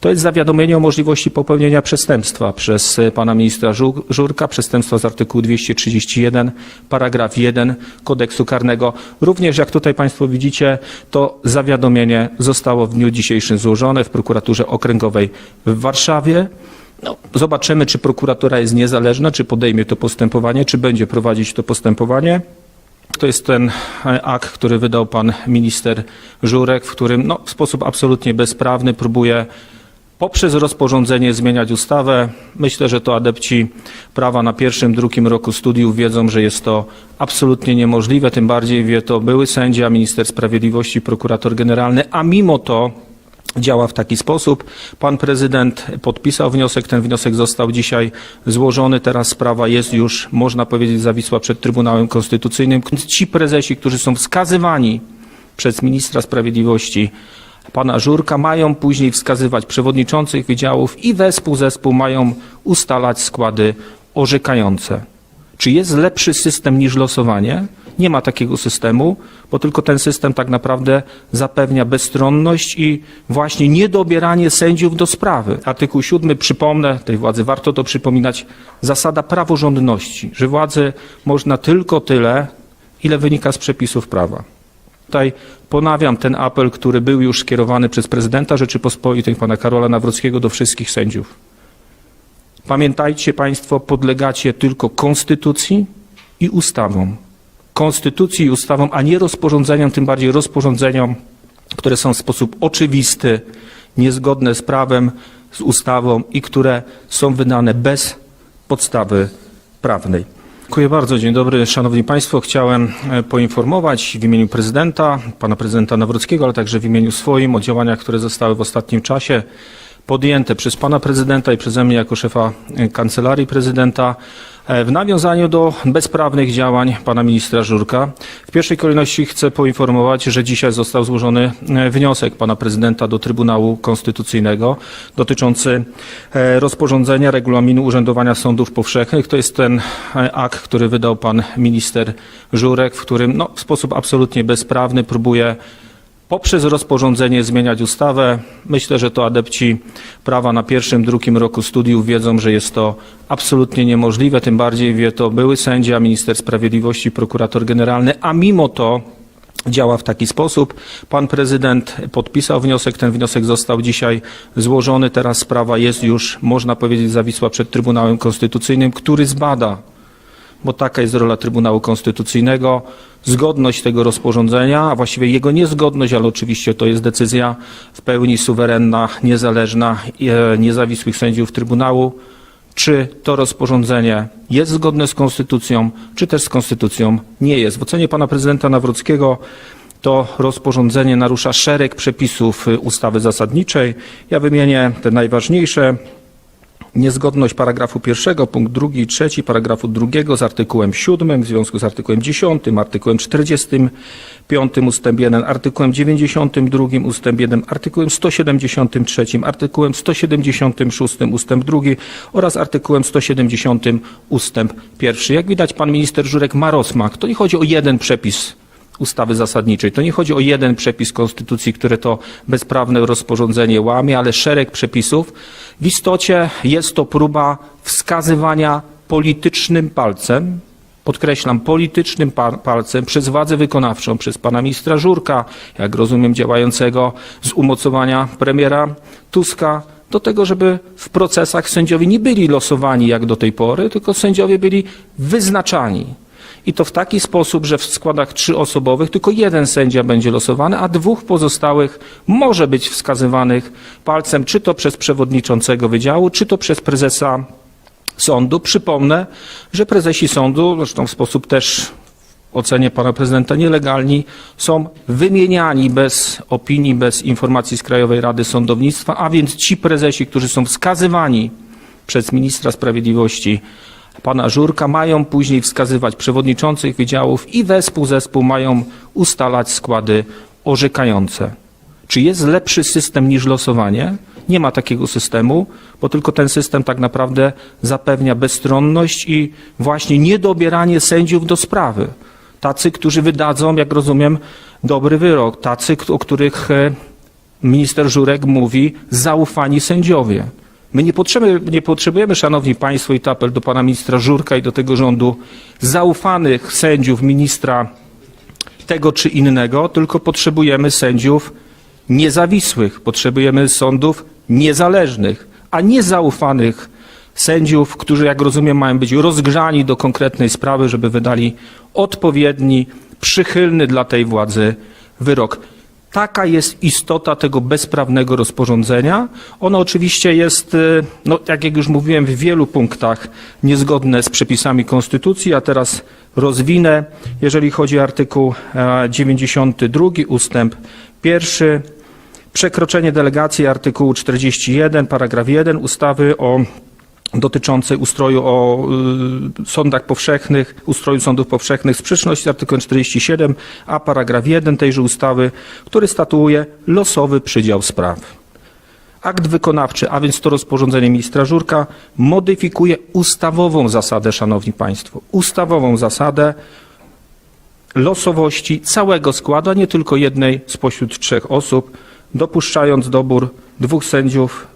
To jest zawiadomienie o możliwości popełnienia przestępstwa przez e, pana ministra Żu- Żurka, przestępstwa z artykułu 231, paragraf 1 kodeksu karnego. Również, jak tutaj państwo widzicie, to zawiadomienie zostało w dniu dzisiejszym złożone w prokuraturze okręgowej w Warszawie. No, zobaczymy, czy prokuratura jest niezależna, czy podejmie to postępowanie, czy będzie prowadzić to postępowanie. To jest ten e, akt, który wydał pan minister Żurek, w którym no, w sposób absolutnie bezprawny próbuje poprzez rozporządzenie zmieniać ustawę. Myślę, że to adepci prawa na pierwszym, drugim roku studiów wiedzą, że jest to absolutnie niemożliwe. Tym bardziej wie to były sędzia, minister sprawiedliwości, prokurator generalny, a mimo to działa w taki sposób. Pan prezydent podpisał wniosek, ten wniosek został dzisiaj złożony. Teraz sprawa jest już, można powiedzieć, zawisła przed Trybunałem Konstytucyjnym. Ci prezesi, którzy są wskazywani przez ministra sprawiedliwości, pana Żurka, mają później wskazywać przewodniczących wydziałów i wespół zespół mają ustalać składy orzekające. Czy jest lepszy system niż losowanie? Nie ma takiego systemu, bo tylko ten system tak naprawdę zapewnia bezstronność i właśnie niedobieranie sędziów do sprawy. Artykuł 7, przypomnę, tej władzy warto to przypominać, zasada praworządności, że władzy można tylko tyle, ile wynika z przepisów prawa. Tutaj ponawiam ten apel, który był już skierowany przez prezydenta Rzeczypospolitej, pana Karola Nawrockiego do wszystkich sędziów. Pamiętajcie Państwo, podlegacie tylko konstytucji i ustawom. Konstytucji i ustawom, a nie rozporządzeniom, tym bardziej rozporządzeniom, które są w sposób oczywisty, niezgodne z prawem, z ustawą i które są wydane bez podstawy prawnej. Dziękuję bardzo. Dzień dobry, Szanowni Państwo. Chciałem e, poinformować w imieniu prezydenta, pana prezydenta Nawrockiego, ale także w imieniu swoim o działaniach, które zostały w ostatnim czasie podjęte przez pana prezydenta i przeze mnie jako szefa e, kancelarii prezydenta e, w nawiązaniu do bezprawnych działań pana ministra Żurka. W pierwszej kolejności chcę poinformować, że dzisiaj został złożony e, wniosek pana prezydenta do Trybunału Konstytucyjnego dotyczący rozporządzenia regulaminu urzędowania sądów powszechnych. To jest ten akt, który wydał pan minister Żurek, w którym no, w sposób absolutnie bezprawny próbuje poprzez rozporządzenie zmieniać ustawę. Myślę, że to adepci prawa na pierwszym, drugim roku studiów wiedzą, że jest to absolutnie niemożliwe. Tym bardziej wie to były sędzia, minister sprawiedliwości, prokurator generalny, a mimo to działa w taki sposób. Pan prezydent podpisał wniosek, ten wniosek został dzisiaj złożony. Teraz sprawa jest już, można powiedzieć, zawisła przed Trybunałem Konstytucyjnym, który zbada bo taka jest rola Trybunału Konstytucyjnego, zgodność tego rozporządzenia, a właściwie jego niezgodność, ale oczywiście to jest decyzja w pełni suwerenna, niezależna, e, niezawisłych sędziów Trybunału, czy to rozporządzenie jest zgodne z Konstytucją, czy też z Konstytucją nie jest. W ocenie pana prezydenta Nawrockiego to rozporządzenie narusza szereg przepisów y, ustawy zasadniczej. Ja wymienię te najważniejsze. Niezgodność paragrafu pierwszego, punkt drugi i trzeci paragrafu drugiego z artykułem 7 w związku z artykułem 10, artykułem 45 ustęp 1, artykułem 92 ustęp 1, artykułem 173, artykułem 176 ustęp 2 oraz artykułem 170 ustęp 1. Jak widać pan minister Żurek ma rozmach. To nie chodzi o jeden przepis ustawy zasadniczej. To nie chodzi o jeden przepis konstytucji, które to bezprawne rozporządzenie łamie, ale szereg przepisów. W istocie jest to próba wskazywania politycznym palcem, podkreślam, politycznym pa- palcem przez władzę wykonawczą, przez pana ministra Żurka, jak rozumiem działającego z umocowania premiera Tuska, do tego, żeby w procesach sędziowie nie byli losowani jak do tej pory, tylko sędziowie byli wyznaczani. I to w taki sposób, że w składach trzyosobowych tylko jeden sędzia będzie losowany, a dwóch pozostałych może być wskazywanych palcem, czy to przez przewodniczącego wydziału, czy to przez prezesa sądu. Przypomnę, że prezesi sądu, zresztą w sposób też w ocenie pana prezydenta nielegalni, są wymieniani bez opinii, bez informacji z Krajowej Rady Sądownictwa, a więc ci prezesi, którzy są wskazywani przez ministra sprawiedliwości pana Żurka, mają później wskazywać przewodniczących wydziałów i wespół zespół mają ustalać składy orzekające. Czy jest lepszy system niż losowanie? Nie ma takiego systemu, bo tylko ten system tak naprawdę zapewnia bezstronność i właśnie niedobieranie sędziów do sprawy. Tacy, którzy wydadzą, jak rozumiem, dobry wyrok, tacy, o których e, minister Żurek mówi zaufani sędziowie. My nie potrzebujemy, nie potrzebujemy, szanowni państwo, i to apel do pana ministra Żurka i do tego rządu, zaufanych sędziów ministra tego czy innego, tylko potrzebujemy sędziów niezawisłych, potrzebujemy sądów niezależnych, a nie zaufanych sędziów, którzy, jak rozumiem, mają być rozgrzani do konkretnej sprawy, żeby wydali odpowiedni, przychylny dla tej władzy wyrok. Taka jest istota tego bezprawnego rozporządzenia. Ono oczywiście jest, y, no, tak jak już mówiłem, w wielu punktach niezgodne z przepisami Konstytucji, a teraz rozwinę. Jeżeli chodzi o artykuł e, 92 ustęp pierwszy, przekroczenie delegacji artykułu 41, paragraf 1 ustawy o dotyczącej ustroju o y, sądach powszechnych, ustroju sądów powszechnych, sprzeczności z artykułem 47, a paragraf 1 tejże ustawy, który statuuje losowy przydział spraw. Akt wykonawczy, a więc to rozporządzenie ministra Żurka, modyfikuje ustawową zasadę, szanowni państwo, ustawową zasadę losowości całego składu, a nie tylko jednej spośród trzech osób, dopuszczając dobór dwóch sędziów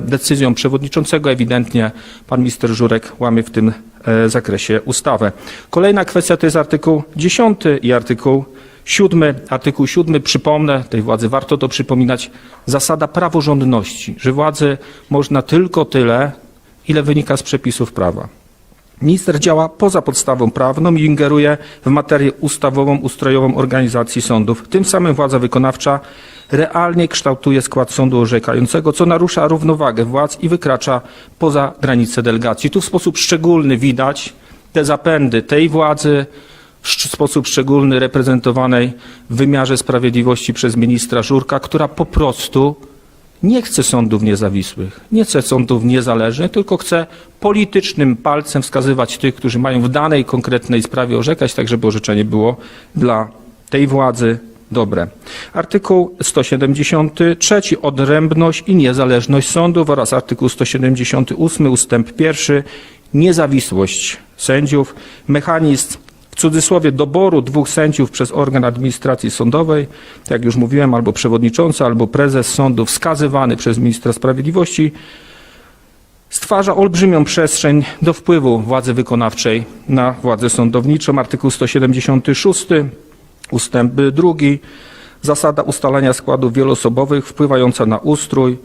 decyzją przewodniczącego. Ewidentnie pan minister Żurek łamie w tym e, zakresie ustawę. Kolejna kwestia to jest artykuł 10 i artykuł 7. Artykuł 7, przypomnę, tej władzy warto to przypominać, zasada praworządności, że władzy można tylko tyle, ile wynika z przepisów prawa. Minister działa poza podstawą prawną i ingeruje w materię ustawową, ustrojową organizacji sądów. Tym samym władza wykonawcza realnie kształtuje skład sądu orzekającego, co narusza równowagę władz i wykracza poza granice delegacji. Tu w sposób szczególny widać te zapędy tej władzy, w sposób szczególny reprezentowanej w wymiarze sprawiedliwości przez ministra Żurka, która po prostu nie chce sądów niezawisłych, nie chce sądów niezależnych, tylko chce politycznym palcem wskazywać tych, którzy mają w danej konkretnej sprawie orzekać, tak żeby orzeczenie było dla tej władzy dobre. Artykuł 173 odrębność i niezależność sądów oraz artykuł 178 ustęp 1 niezawisłość sędziów, mechanizm w cudzysłowie doboru dwóch sędziów przez organ administracji sądowej, jak już mówiłem, albo przewodniczący, albo prezes sądu wskazywany przez ministra sprawiedliwości, stwarza olbrzymią przestrzeń do wpływu władzy wykonawczej na władzę sądowniczą. Artykuł 176 ustęp drugi, zasada ustalania składów wieloosobowych wpływająca na ustrój.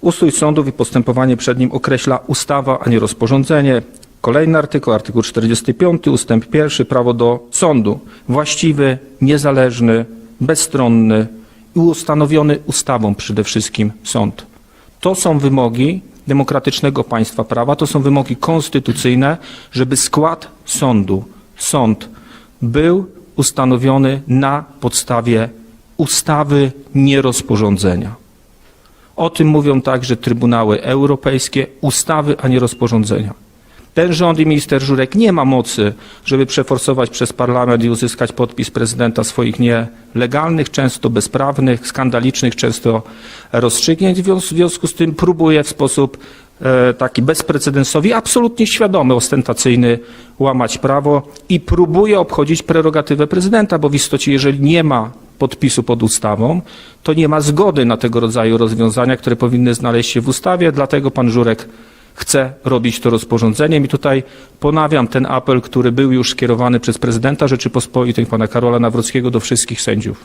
Ustrój sądów i postępowanie przed nim określa ustawa, a nie rozporządzenie. Kolejny artykuł, artykuł 45, ustęp 1, prawo do sądu. Właściwy, niezależny, bezstronny i ustanowiony ustawą przede wszystkim sąd. To są wymogi demokratycznego państwa prawa, to są wymogi konstytucyjne, żeby skład sądu, sąd był ustanowiony na podstawie ustawy, nie rozporządzenia. O tym mówią także trybunały europejskie, ustawy, a nie rozporządzenia. Ten rząd i minister Żurek nie ma mocy, żeby przeforsować przez parlament i uzyskać podpis prezydenta swoich nielegalnych, często bezprawnych, skandalicznych, często rozstrzygnięć. W związ- w związku z tym próbuje w sposób taki bezprecedensowy, absolutnie świadomy, ostentacyjny łamać prawo i próbuje obchodzić prerogatywę prezydenta, bo w istocie, jeżeli nie ma podpisu pod ustawą, to nie ma zgody na tego rodzaju rozwiązania, które powinny znaleźć się w ustawie, dlatego pan Żurek chce robić to rozporządzeniem. I tutaj ponawiam ten apel, który był już skierowany przez prezydenta Rzeczypospolitej, pana Karola Nawrockiego, do wszystkich sędziów.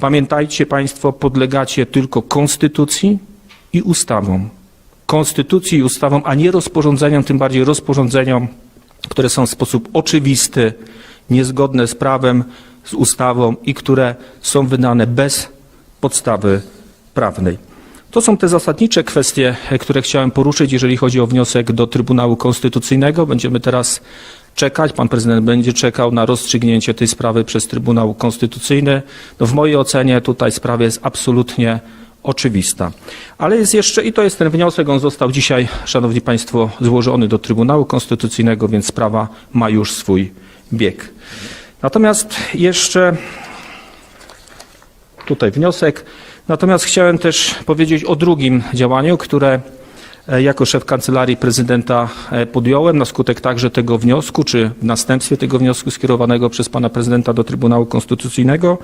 Pamiętajcie Państwo, podlegacie tylko konstytucji i ustawom. Konstytucji i ustawom, a nie rozporządzeniom, tym bardziej rozporządzeniom, które są w sposób oczywisty, niezgodne z prawem, z ustawą i które są wydane bez podstawy prawnej. To są te zasadnicze kwestie, które chciałem poruszyć, jeżeli chodzi o wniosek do Trybunału Konstytucyjnego. Będziemy teraz czekać, pan prezydent będzie czekał na rozstrzygnięcie tej sprawy przez Trybunał Konstytucyjny. No w mojej ocenie tutaj sprawa jest absolutnie oczywista. Ale jest jeszcze, i to jest ten wniosek, on został dzisiaj, Szanowni Państwo, złożony do Trybunału Konstytucyjnego, więc sprawa ma już swój bieg. Natomiast jeszcze tutaj wniosek. Natomiast chciałem też powiedzieć o drugim działaniu, które jako szef kancelarii prezydenta e, podjąłem na skutek także tego wniosku, czy w następstwie tego wniosku skierowanego przez pana prezydenta do Trybunału Konstytucyjnego,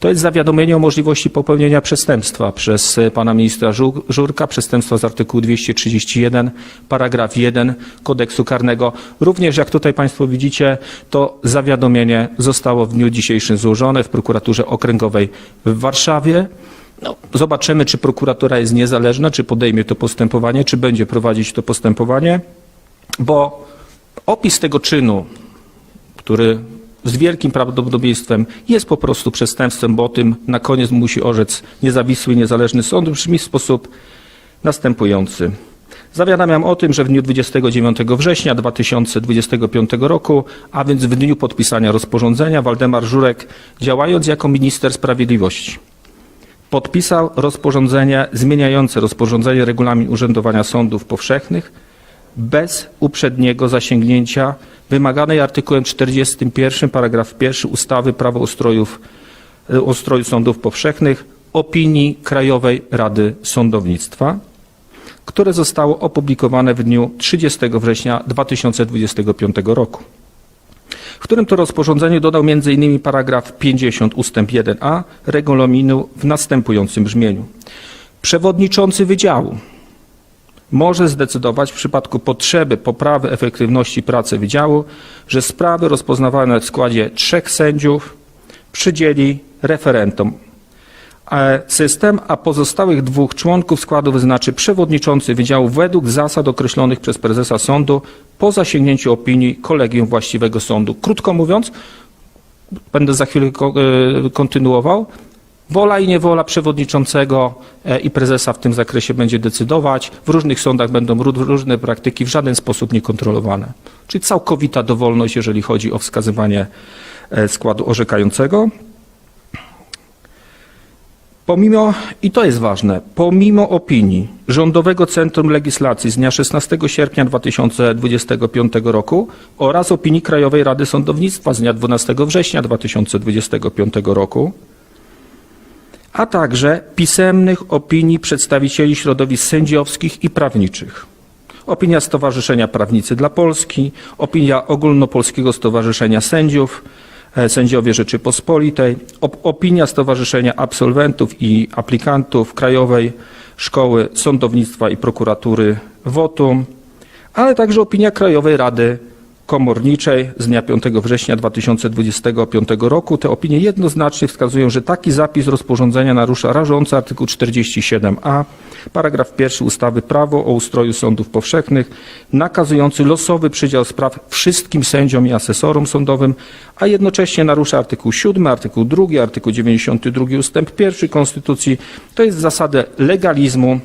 to jest zawiadomienie o możliwości popełnienia przestępstwa przez e, pana ministra Żu- Żurka, przestępstwa z artykułu 231, paragraf 1 kodeksu karnego. Również jak tutaj państwo widzicie, to zawiadomienie zostało w dniu dzisiejszym złożone w prokuraturze okręgowej w Warszawie. No, zobaczymy, czy prokuratura jest niezależna, czy podejmie to postępowanie, czy będzie prowadzić to postępowanie, bo opis tego czynu, który z wielkim prawdopodobieństwem jest po prostu przestępstwem, bo o tym na koniec musi orzec niezawisły niezależny sąd, brzmi w sposób następujący. Zawiadamiam o tym, że w dniu 29 września 2025 roku, a więc w dniu podpisania rozporządzenia, Waldemar Żurek, działając jako minister sprawiedliwości, podpisał rozporządzenie zmieniające rozporządzenie regulamin urzędowania sądów powszechnych bez uprzedniego zasięgnięcia wymaganej artykułem 41 paragraf 1 ustawy Prawo ustrojów, e, ustroju sądów powszechnych opinii Krajowej Rady Sądownictwa, które zostało opublikowane w dniu 30 września 2025 roku w którym to rozporządzeniu dodał m.in. paragraf 50 ustęp 1a regulaminu w następującym brzmieniu. Przewodniczący wydziału może zdecydować w przypadku potrzeby poprawy efektywności pracy wydziału, że sprawy rozpoznawane w składzie trzech sędziów przydzieli referentom system, a pozostałych dwóch członków składu wyznaczy przewodniczący wydziału według zasad określonych przez prezesa sądu po zasięgnięciu opinii kolegium właściwego sądu. Krótko mówiąc, będę za chwilę e, kontynuował, wola i niewola przewodniczącego e, i prezesa w tym zakresie będzie decydować. W różnych sądach będą ró- różne praktyki w żaden sposób niekontrolowane. Czyli całkowita dowolność, jeżeli chodzi o wskazywanie e, składu orzekającego. Pomimo, i to jest ważne, pomimo opinii Rządowego Centrum Legislacji z dnia 16 sierpnia 2025 roku oraz opinii Krajowej Rady Sądownictwa z dnia 12 września 2025 roku, a także pisemnych opinii przedstawicieli środowisk sędziowskich i prawniczych. Opinia Stowarzyszenia Prawnicy dla Polski, opinia Ogólnopolskiego Stowarzyszenia Sędziów, Sędziowie Rzeczypospolitej, op- opinia Stowarzyszenia Absolwentów i Aplikantów Krajowej Szkoły Sądownictwa i Prokuratury WOTUM, ale także opinia Krajowej Rady Komorniczej z dnia 5 września 2025 roku. Te opinie jednoznacznie wskazują, że taki zapis rozporządzenia narusza rażąco artykuł 47a, paragraf 1 ustawy Prawo o ustroju sądów powszechnych, nakazujący losowy przydział spraw wszystkim sędziom i asesorom sądowym, a jednocześnie narusza artykuł 7, artykuł 2, artykuł 92 ustęp 1 Konstytucji. To jest zasadę legalizmu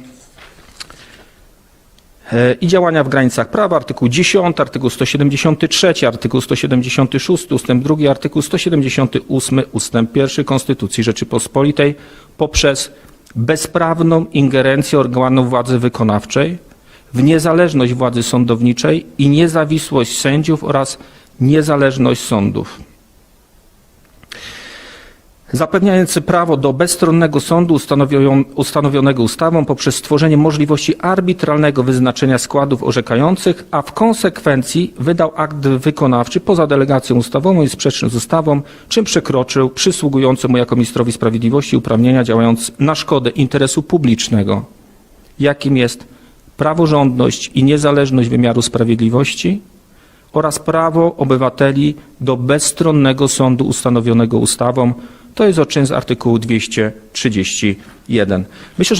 i działania w granicach prawa, artykuł 10, artykuł 173, artykuł 176, ustęp 2, artykuł 178, ustęp 1 Konstytucji Rzeczypospolitej poprzez bezprawną ingerencję organów władzy wykonawczej w niezależność władzy sądowniczej i niezawisłość sędziów oraz niezależność sądów zapewniający prawo do bezstronnego sądu ustanowion- ustanowionego ustawą poprzez stworzenie możliwości arbitralnego wyznaczenia składów orzekających, a w konsekwencji wydał akt wykonawczy poza delegacją ustawową i sprzeczny z ustawą, czym przekroczył przysługujące mu jako ministrowi sprawiedliwości uprawnienia działając na szkodę interesu publicznego, jakim jest praworządność i niezależność wymiaru sprawiedliwości, oraz prawo obywateli do bezstronnego sądu ustanowionego ustawą. To jest odczyn z artykułu 231. Myślę, że